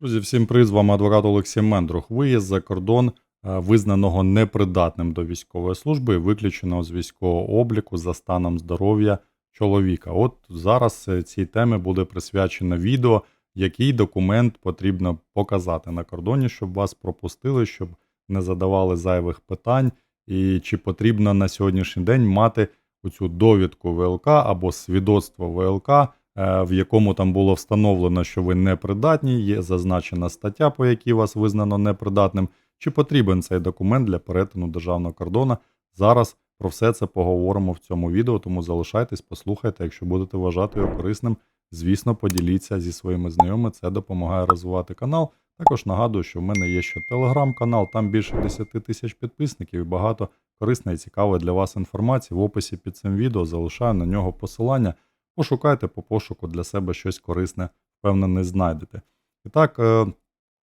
Друзі, всім привіт, з вами адвокат Олексій Мендрух. Виїзд за кордон е, визнаного непридатним до військової служби виключеного з військового обліку за станом здоров'я чоловіка. От зараз е, цій темі буде присвячено відео, який документ потрібно показати на кордоні, щоб вас пропустили, щоб не задавали зайвих питань, і чи потрібно на сьогоднішній день мати оцю довідку ВЛК або свідоцтво ВЛК в якому там було встановлено, що ви непридатні, є зазначена стаття, по якій вас визнано непридатним. Чи потрібен цей документ для перетину державного кордону? Зараз про все це поговоримо в цьому відео, тому залишайтесь, послухайте. Якщо будете вважати його корисним, звісно, поділіться зі своїми знайомими. Це допомагає розвивати канал. Також нагадую, що в мене є ще телеграм-канал, там більше 10 тисяч підписників і багато корисної і цікавої для вас інформації. В описі під цим відео залишаю на нього посилання. Пошукайте по пошуку для себе щось корисне, впевнений, знайдете. І так, е,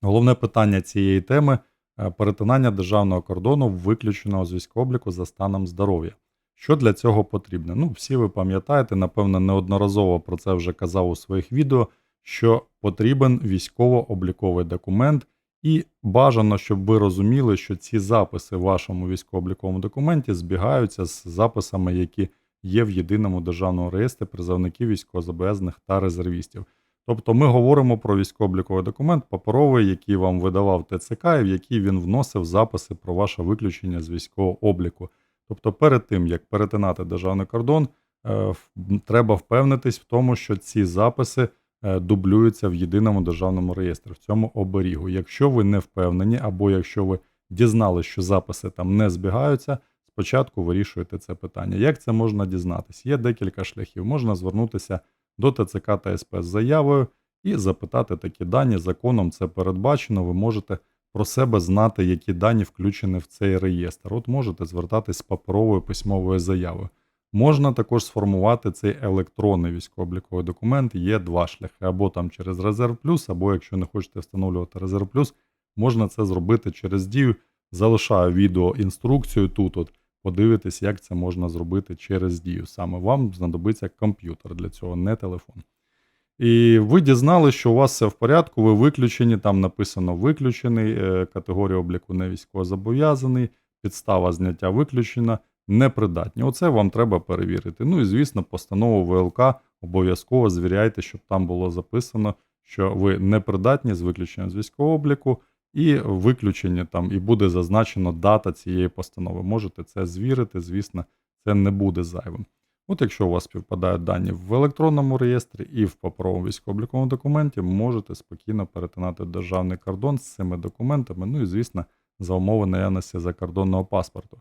головне питання цієї теми е, перетинання державного кордону виключеного з військовобліку за станом здоров'я. Що для цього потрібно? Ну, всі ви пам'ятаєте, напевно, неодноразово про це вже казав у своїх відео, що потрібен військово-обліковий документ, і бажано, щоб ви розуміли, що ці записи в вашому військово-обліковому документі збігаються з записами, які є в єдиному державному реєстрі призовників військовозобов'язаних та резервістів. Тобто ми говоримо про військово-обліковий документ паперовий, який вам видавав ТЦК, і в який він вносив записи про ваше виключення з військового обліку. Тобто, перед тим як перетинати державний кордон, е, треба впевнитись в тому, що ці записи е, дублюються в єдиному державному реєстрі в цьому оберігу. Якщо ви не впевнені, або якщо ви дізналися, що записи там не збігаються, спочатку вирішуєте це питання. Як це можна дізнатися? Є декілька шляхів. Можна звернутися до ТЦК та СП з заявою і запитати такі дані. Законом це передбачено. Ви можете про себе знати, які дані включені в цей реєстр. От можете звертатись з паперовою письмовою заявою. Можна також сформувати цей електронний військово-обліковий документ. Є два шляхи: або там через Резерв Плюс, або якщо не хочете встановлювати Резерв Плюс, можна це зробити через дію. Залишаю відео інструкцію тут. От подивитись, як це можна зробити через дію. Саме вам знадобиться комп'ютер для цього, не телефон. І ви дізнали, що у вас все в порядку, ви виключені, там написано виключений, е, категорія обліку не військовозобов'язаний, підстава зняття виключена, непридатні. Оце вам треба перевірити. Ну і звісно, постанову ВЛК обов'язково звіряйте, щоб там було записано, що ви непридатні з виключенням з військового обліку, і виключення там, і буде зазначено дата цієї постанови. Можете це звірити, звісно, це не буде зайвим. От якщо у вас співпадають дані в електронному реєстрі і в паперовому військово-обліковому документі, можете спокійно перетинати державний кордон з цими документами, ну і, звісно, за умови наявності закордонного паспорту.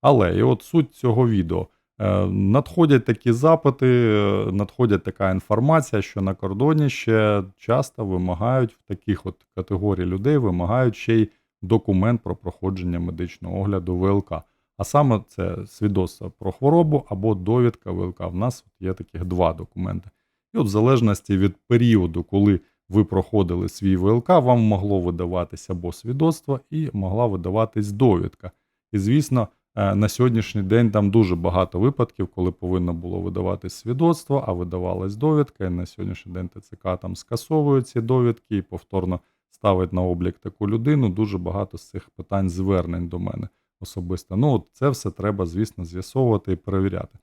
Але і от суть цього відео. Е, Надходять такі запити, е, надходять така інформація, що на кордоні ще часто вимагають в таких от категорій людей, вимагають ще й документ про проходження медичного огляду ВЛК. А саме це свідоцтво про хворобу або довідка ВЛК. В нас є таких два документи. І от в залежності від періоду, коли ви проходили свій ВЛК, вам могло видаватись або свідоцтво, і могла видаватись довідка. І звісно, на сьогоднішній день там дуже багато випадків, коли повинно було видаватись свідоцтво, а видавалась довідка. І на сьогоднішній день ТЦК там скасовує ці довідки і повторно ставить на облік таку людину. Дуже багато з цих питань звернень до мене особисто. Ну, от це все треба, звісно, з'ясовувати і перевіряти.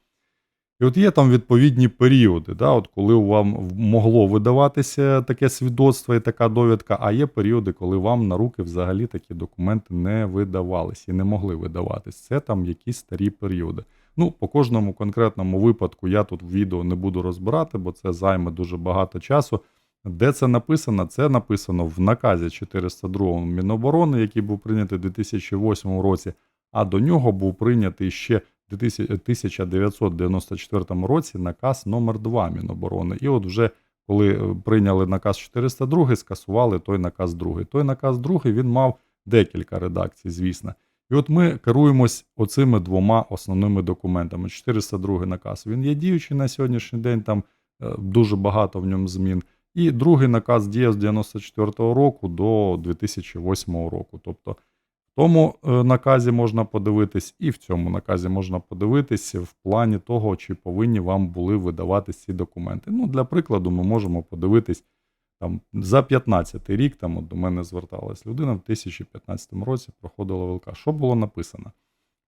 І от є там відповідні періоди, да, от коли вам могло видаватися таке свідоцтво і така довідка, а є періоди, коли вам на руки взагалі такі документи не видавалися і не могли видаватись. Це там якісь старі періоди. Ну, по кожному конкретному випадку я тут відео не буду розбирати, бо це займе дуже багато часу. Де це написано? Це написано в наказі 402 Міноборони, який був прийнятий у 2008 році, а до нього був прийнятий ще 1994 році наказ номер 2 Міноборони. І от вже коли е, прийняли наказ 402, скасували той наказ другий. Той наказ другий він мав декілька редакцій, звісно. І от ми керуємось оцими двома основними документами. 402 наказ він є діючий на сьогоднішній день, там е, дуже багато в ньому змін. І другий наказ діяв з 94 року до 2008 року. Тобто тому е, наказі можна подивитись, і в цьому наказі можна подивитись в плані того, чи повинні вам були видавати ці документи. Ну, для прикладу, ми можемо подивитись Там за 15 рік там от до мене зверталась людина в 2015 році проходила ВЛК. Що було написано?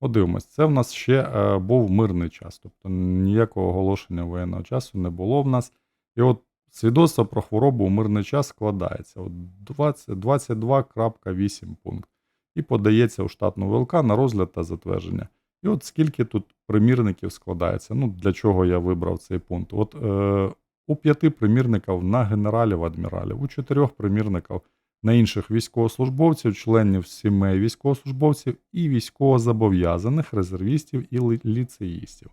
От дивимось, це в нас ще е, був мирний час, тобто ніякого оголошення воєнного часу не було в нас. І от свідоцтво про хворобу у мирний час складається. От 22.8 пункт. І подається у штатну ВЛК на розгляд та затвердження. І от скільки тут примірників складається. Ну, для чого я вибрав цей пункт? От е, у п'яти примірників на генералів, адміралів, у чотирьох примірників на інших військовослужбовців, членів сімей військовослужбовців і військовозобов'язаних резервістів і ліцеїстів.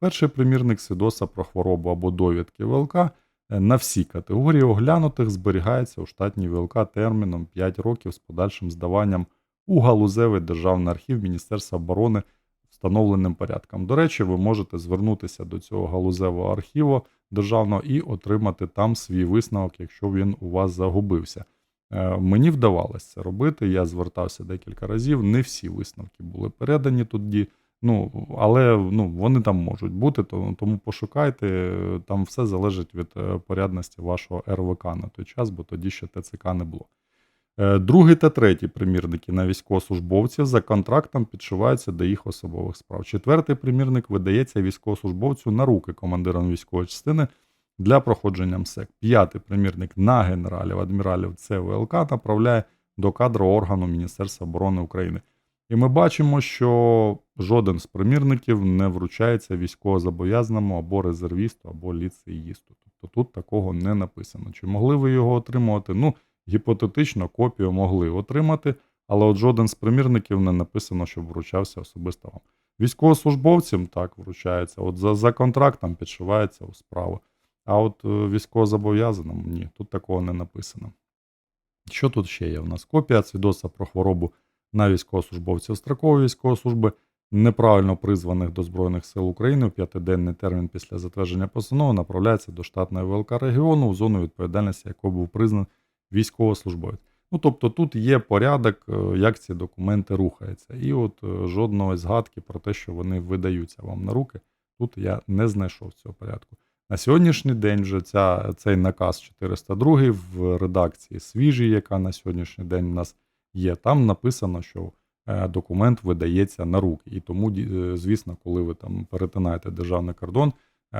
Перший примірник свідоцтва про хворобу або довідки ВЛК е, на всі категорії оглянутих зберігається у штатній ВЛК терміном 5 років з подальшим здаванням у галузевий державний архів Міністерства оборони встановленим порядком. До речі, ви можете звернутися до цього галузевого архіву державного і отримати там свій висновок, якщо він у вас загубився. Е, Мені вдавалося це робити. Я звертався декілька разів. Не всі висновки були передані тоді. Ну, але ну, вони там можуть бути, то- тому пошукайте. Там все залежить від е, порядності вашого РВК на той час, бо тоді ще ТЦК не було. Е, Другий та третій примірники на військовослужбовців за контрактом підшиваються до їх особових справ. Четвертий примірник видається військовослужбовцю на руки командирам військової частини для проходження МСЕК. П'ятий примірник на генералів, адміралів ЦВЛК направляє до кадрового органу Міністерства оборони України. І ми бачимо, що жоден з примірників не вручається військовозобов'язаному або резервісту, або ліцеїсту. Тобто тут такого не написано. Чи могли ви його отримувати? Ну, гіпотетично копію могли отримати, але от жоден з примірників не написано, щоб вручався особисто вам. Військовослужбовцям так вручається, от за, за контрактом підшивається у справу. А от е, військовозобов'язаному ні, тут такого не написано. Що тут ще є? У нас копія свідоцтва про хворобу на військовослужбовців строкової військової служби, неправильно призваних до Збройних сил України у п'ятиденний термін після затвердження постанови направляється до штатної ВЛК регіону, в зону відповідальності якого був признаний військовослужбовець. Ну, тобто тут є порядок, е, як ці документи рухаються. І от е, жодної згадки про те, що вони видаються вам на руки, тут я не знайшов цього порядку. На сьогоднішній день вже ця, цей наказ 402 в редакції свіжій, яка на сьогоднішній день у нас є, там написано, що е, документ видається на руки. І тому, звісно, коли ви там перетинаєте державний кордон,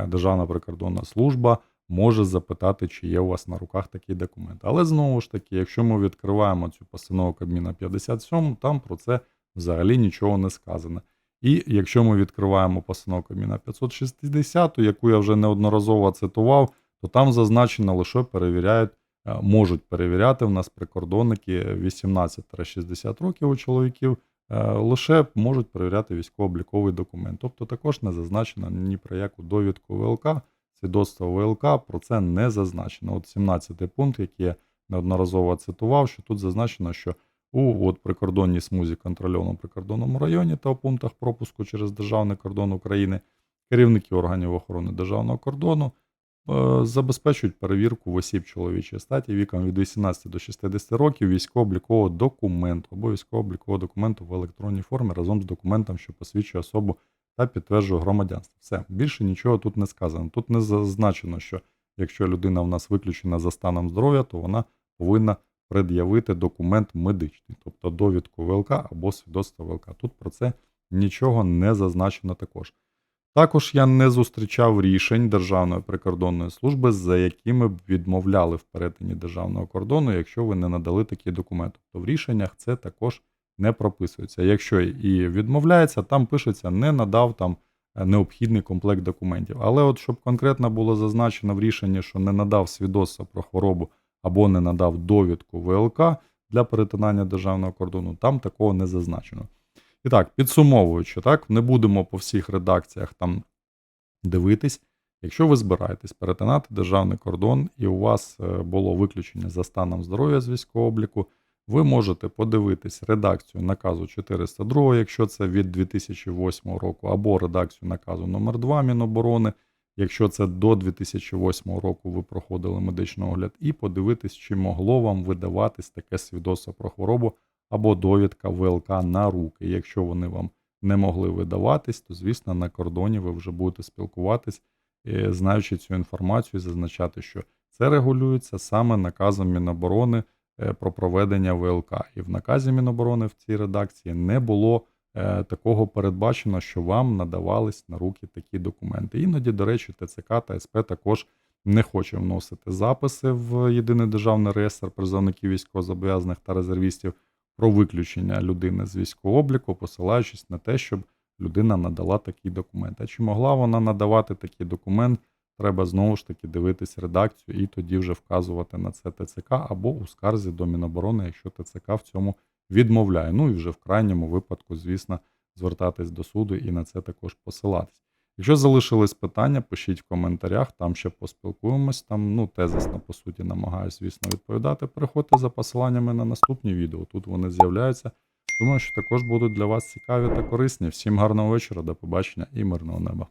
Державна прикордонна служба може запитати, чи є у вас на руках такий документ. Але знову ж таки, якщо ми відкриваємо цю постанову Кабміна 57, там про це взагалі нічого не сказано. І якщо ми відкриваємо постанову Кабміна 560, яку я вже неодноразово цитував, то там зазначено лише перевіряють, е, можуть перевіряти в нас прикордонники 18-60 років у чоловіків, е, лише можуть перевіряти військово-обліковий документ. Тобто також не зазначено ні про яку довідку ВЛК, свідоцтво ВЛК, про це не зазначено. От 17 пункт, який я неодноразово цитував, що тут зазначено, що у от прикордонній смузі контрольованому прикордонному районі та у пунктах пропуску через державний кордон України керівники органів охорони державного кордону е, забезпечують перевірку в осіб чоловічої статі віком від 18 до 60 років військово-облікового документу або військово-облікового документу в електронній формі разом з документом, що посвідчує особу та підтверджує громадянство. Все, більше нічого тут не сказано. Тут не зазначено, що якщо людина в нас виключена за станом здоров'я, то вона повинна пред'явити документ медичний, тобто довідку ВЛК або свідоцтво ВЛК. Тут про це нічого не зазначено також. Також я не зустрічав рішень Державної прикордонної служби, за якими б відмовляли в перетині державного кордону, якщо ви не надали такий документ. Тобто в рішеннях це також не прописується. Якщо і відмовляється, там пишеться не надав там е, необхідний комплект документів. Але от щоб конкретно було зазначено в рішенні, що не надав свідоцтво про хворобу або не надав довідку ВЛК для перетинання державного кордону, там такого не зазначено. І так, підсумовуючи, так, не будемо по всіх редакціях там дивитись. Якщо ви збираєтесь перетинати державний кордон і у вас е, було виключення за станом здоров'я з військового обліку, ви можете подивитись редакцію наказу 402, якщо це від 2008 року, або редакцію наказу номер 2 Міноборони, якщо це до 2008 року ви проходили медичний огляд, і подивитись, чи могло вам видаватись таке свідоцтво про хворобу або довідка ВЛК на руки. Якщо вони вам не могли видаватись, то звісно на кордоні ви вже будете спілкуватись, е, знаючи цю інформацію, зазначати, що Це регулюється саме наказом Міноборони про проведення ВЛК. І в наказі Міноборони в цій редакції не було е, такого передбачено, що вам надавались на руки такі документи. Іноді, до речі, ТЦК та СП також не хоче вносити записи в єдиний державний реєстр призовників військовозобов'язаних та резервістів про виключення людини з військового обліку, посилаючись на те, щоб людина надала такий документ. А чи могла вона надавати такий документ? Треба знову ж таки дивитись редакцію і тоді вже вказувати на це ТЦК або у скарзі до Міноборони, якщо ТЦК в цьому відмовляє. Ну і вже в крайньому випадку, звісно, звертатись до суду і на це також посилатись. Якщо залишились питання, пишіть в коментарях, там ще поспілкуємось. Там ну тезисно, по суті, намагаюся, звісно, відповідати. Переходьте за посиланнями на наступні відео. Тут вони з'являються. Думаю, що також будуть для вас цікаві та корисні. Всім гарного вечора, до побачення і мирного неба.